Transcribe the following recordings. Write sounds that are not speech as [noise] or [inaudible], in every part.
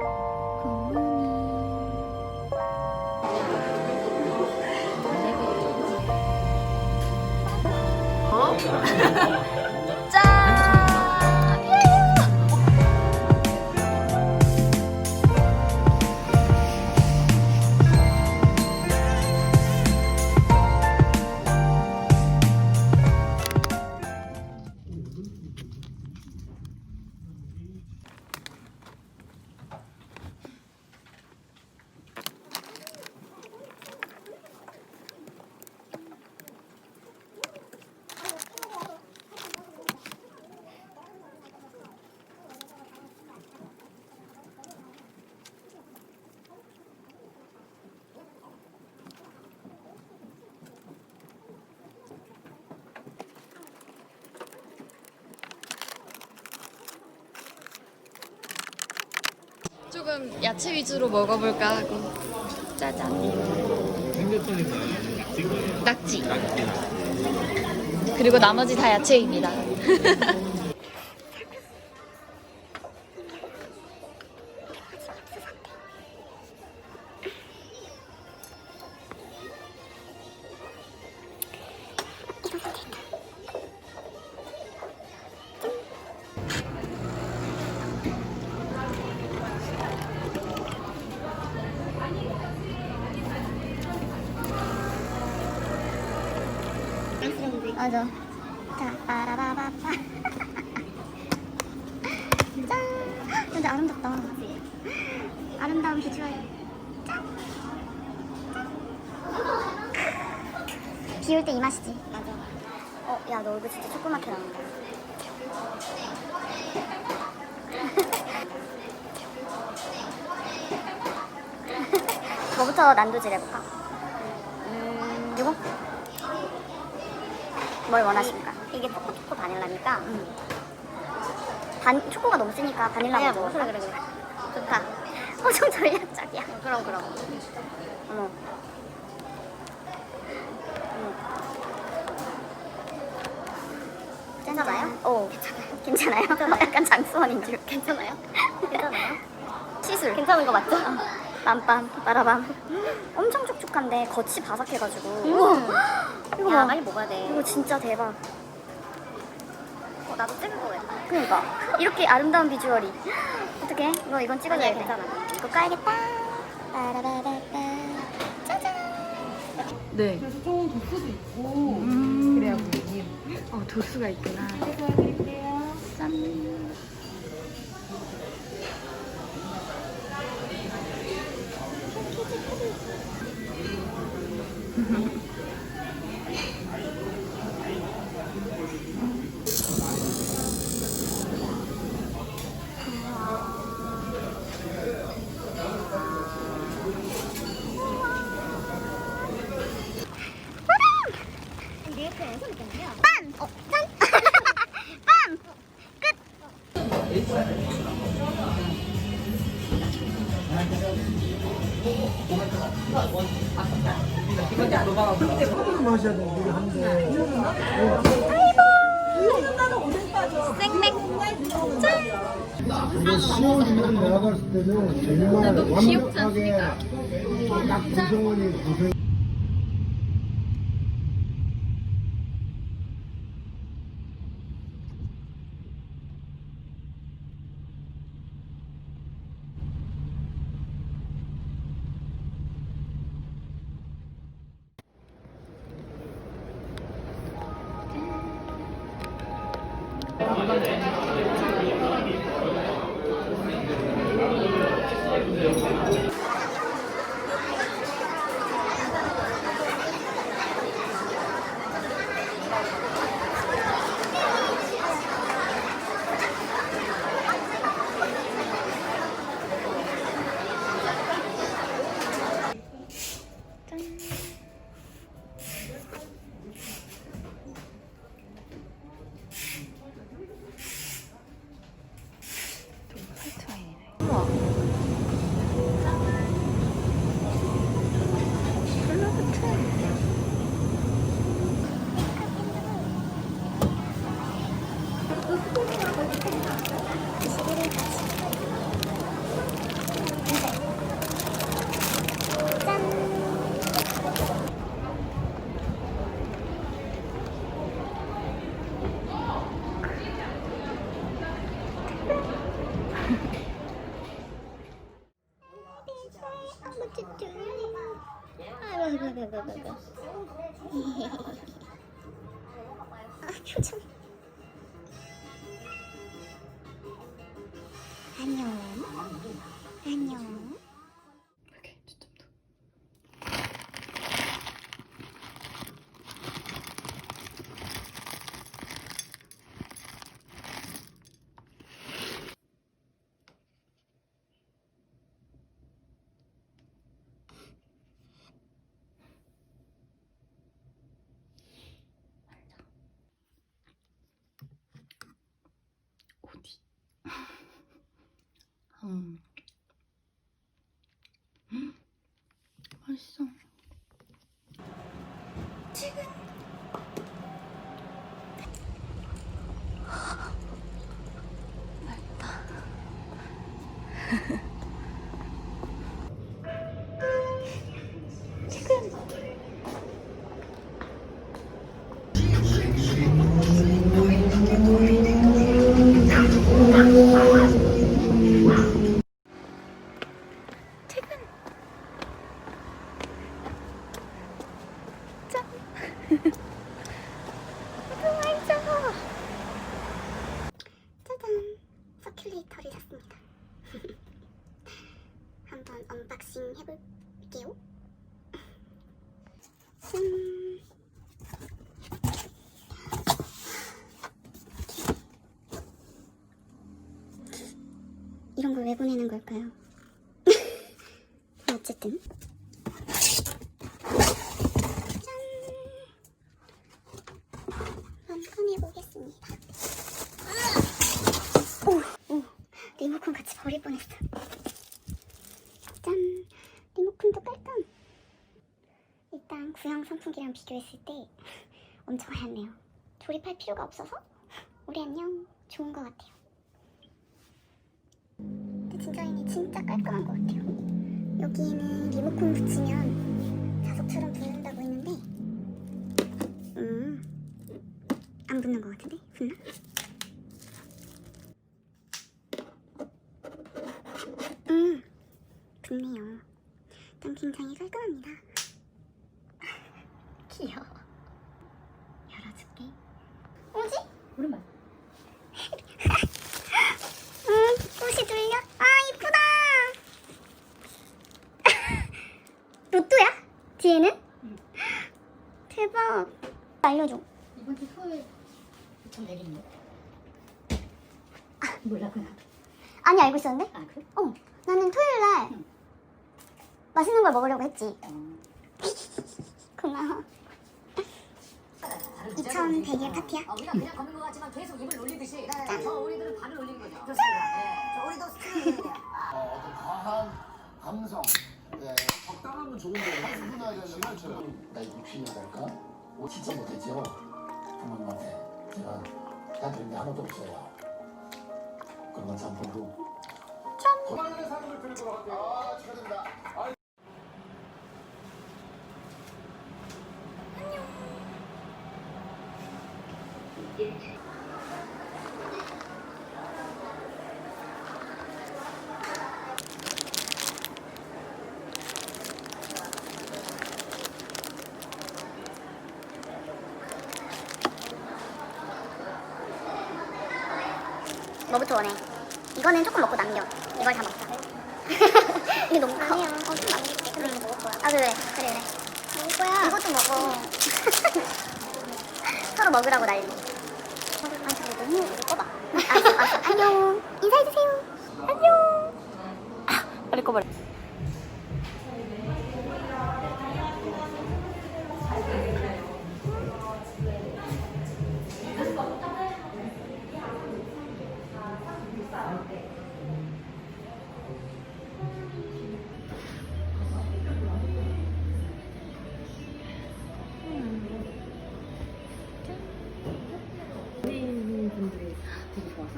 어? [laughs] 조금 야채 위주로 먹어볼까 하고. 짜잔. 낙지. 그리고 나머지 다 야채입니다 [laughs] 맞아. 자, 빠라바바바. [laughs] 짠! 근데 아름답다. 아름다운 비주얼. 짠! 비올 때 이 맛이지. 맞아. 어, 야, 너 얼굴 진짜 조그맣게 나온다. [laughs] 뭐부터 난도질 해볼까? 음, 이거? 뭘 원하십니까? 이게 초코 초코 바닐라니까 반, 초코가 너무 세니까 바닐라 먼저 그래 그래 그래 좋다 [laughs] 엄청 전략적이야 그럼 그럼 어머 음. 괜찮아요? 어 괜찮아요? 괜찮아요? [laughs] 약간 장수원인 줄 괜찮아요? [laughs] 괜찮아요? 시술 괜찮은 거 맞죠? 빰빰 빠라밤. 엄청 촉촉한데 겉이 바삭해가지고. 우와. 이거 봐. 빨리 먹어야 돼. 이거 진짜 대박. 어, 나도 찍을 거야 그러니까. 이렇게 아름다운 비주얼이. 어떡해? 이거 이건 찍어줘야겠다 괜찮아. 이거 까야겠다. 빠라바바바 짜잔. 네. 그래서 조금 도수도 있고. 음. 그래야 보이니 어, 도수가 있구나. 해드릴게요. 짠 Mm-hmm. 근데 10월이면 내가 봤을 때는 정말 완벽하게 딱 구성원이 구성. 私も。you 한번 언박싱 해볼게요 짠 이런 걸 왜 보내는 걸까요? 어쨌든 짠 한번 꺼내보겠습니다 오, 오, 리모컨 같이 버릴 뻔했어. 짠, 리모컨도 깔끔. 일단 구형 선풍기랑 비교했을 때 엄청 하얗네요. 조립할 필요가 없어서 우리 안녕 좋은 것 같아요. 근데 진짜이니 진짜 깔끔한 것 같아요. 여기에는 리모컨 붙이면 자석처럼 붙는다고 했는데, 음, 안 붙는 것 같은데 붙나? 음, 좋네요. 일단 굉장히 깔끔합니다. 귀여워. 열어줄게. 뭐지? 오랜만. 음, 꽃이 둘려? 아, 이쁘다! 로또야? 뒤에는? 대박. 알려줘. 이번 주 토요일 2,100인데. 아, 몰랐구나. 아니, 알고 있었는데? 아, 그래? 어, 나는 토요일 날 응. 맛있는 걸 먹으려고 했지. 어. 고마워. 2,100일 파티야? 아, 우리가 그냥 걷는 것 같지만 계속 입을 놀리듯이 저 우리들은 발을 올리는 거죠. 그렇습니다. 네. 저 우리도 스트레스 어, 어떤 과한 감성, 네, 적당하면 좋은데 충분하게 하려면 나 60년 될까? 오, 진짜 못했죠? 부모님한테 제가 다 드린 게 아무도 없어요. 그런 참 보고 참! 사람을 들고 갈게요. 아, 축하드립니다. 뭐부터 원해? 이거는 조금 먹고 남겨. 이걸 다 먹자. [laughs] 이게 너무 커. 아니야. 어, 좀 남길게. 근데 이거 먹을 거야. 아, 그래. 그래, 그래. 먹을 거야. 이것도 먹어. [laughs] 서로 먹으라고 난리. 아, 근데 너무 이거 꺼봐. 알았어, 알았어. 안녕. 인사해주세요. 안녕. 빨리 꺼버려.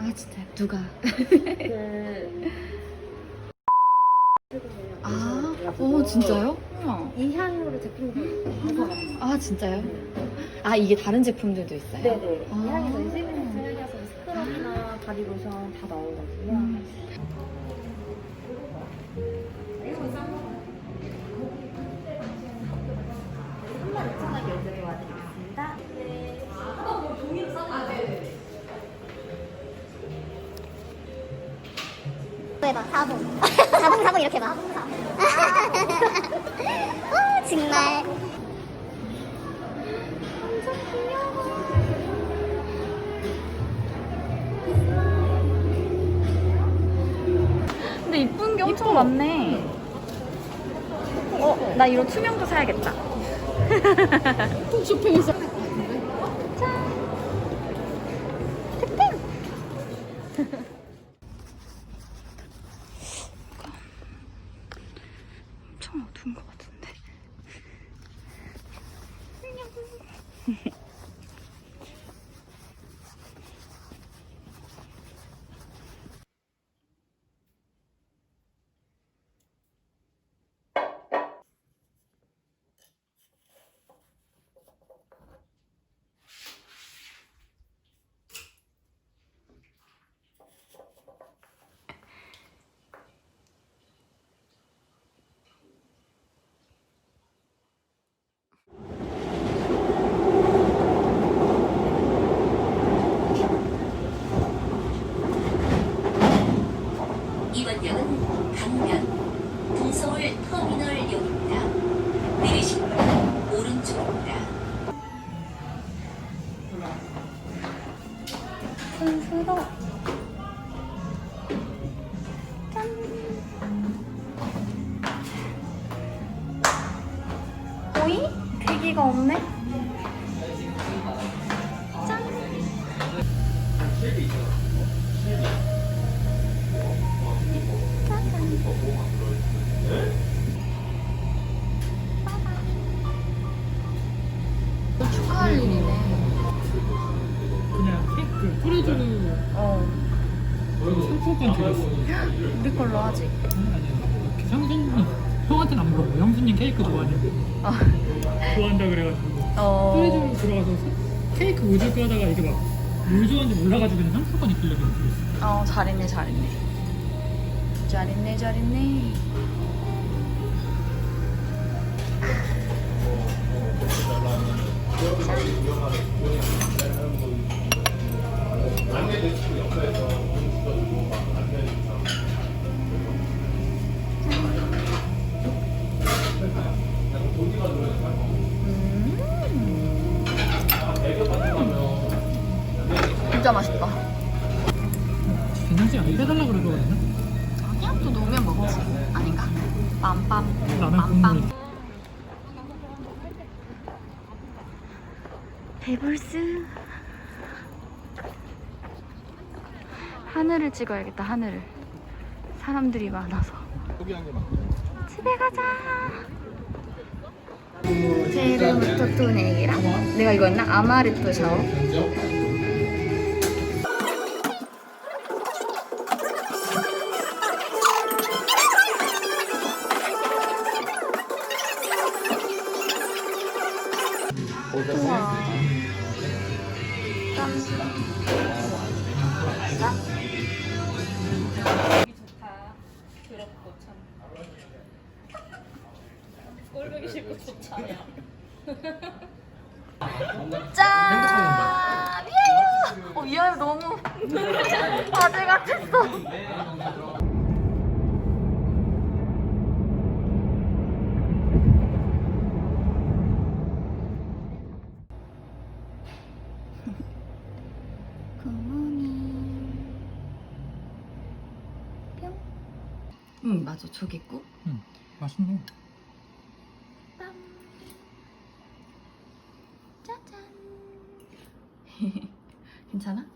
아 진짜 누가? 아, 오 진짜요? 우와. 이 향으로 제품을 아 진짜요? 아 이게 다른 제품들도 있어요? 네네. 아. 이 향이 저희 시그니처 향이어서 스크럽이나 바디로션 다 나오거든요. 음. 봐. 사봉. 사봉 사봉 이렇게 봐. 어, 정말. 근데 이쁜 게 엄청 많네. 어, 나 이런 투명도 사야겠다. 쇼핑에서. Ha ha ha. 서울 터미널역 할 일이네. 그냥 케이크 프리즈로 어, 상품권 드렸어. 우리 걸로 하지. 아니, 형수님, 형한테는 안 물어보고 형수님 케이크 좋아하냐고. 아. 좋아한다 그래가지고. 어. 프리즈로 들어가서 사- 케이크 오질 거다가 이게 막뭘 좋아하는지 몰라가지고 그냥 상품권 있길래 그냥 드렸어. 어, 잘했네, 잘했네. 잘했네, 잘했네. 진짜 베블스. 하늘을 찍어야겠다, 하늘을. 사람들이 많아서. 집에 가자. 제르무토 토네이랑 내가 이거 했나? 아마르토 샤워. 너무 [laughs] 아재 같았어. 응 맞아 조개국 응, 맛있네. 짜잔 괜찮아?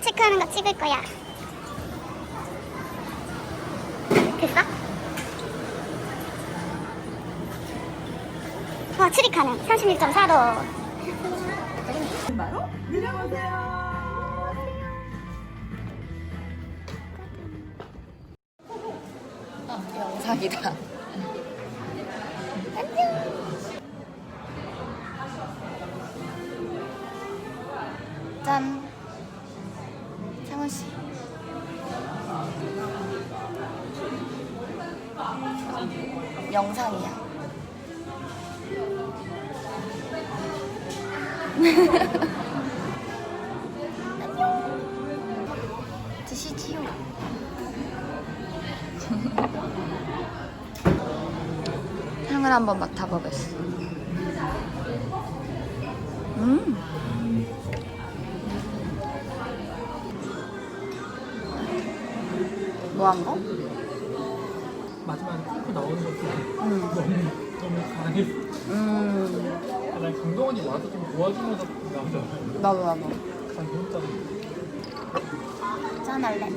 열 체크하는 거 찍을 거야. 됐어? 와, 출입 가능. 31.4도. 영상이다 드시지요. 향을 한번 맡아보겠어. 음. 뭐한 거? 마지막에 커피 나오는 것도 음. 너무 너무 강해. 음. 난 강동원이 와서 좀 도와주면서 나오잖아. 나도 나도. 강동원 [laughs] 짠 할래.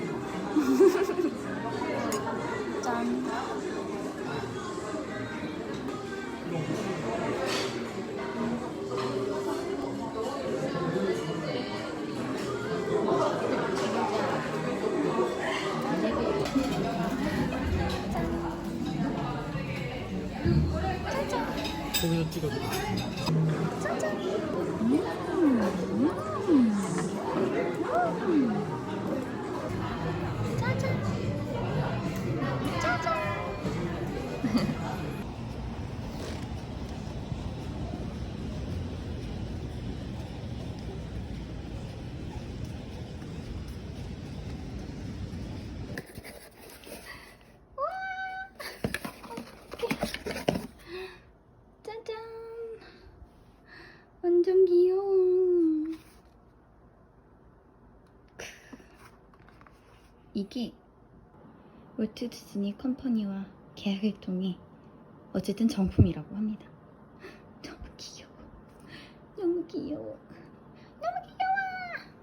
짠. 이게 월트 디즈니 컴퍼니와 계약을 통해 어쨌든 정품이라고 합니다. [laughs] 너무 귀여워. 너무 귀여워. 너무 귀여워.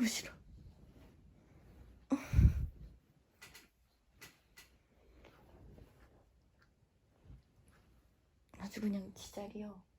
아이고 싫어. 아주 그냥 지랄이요.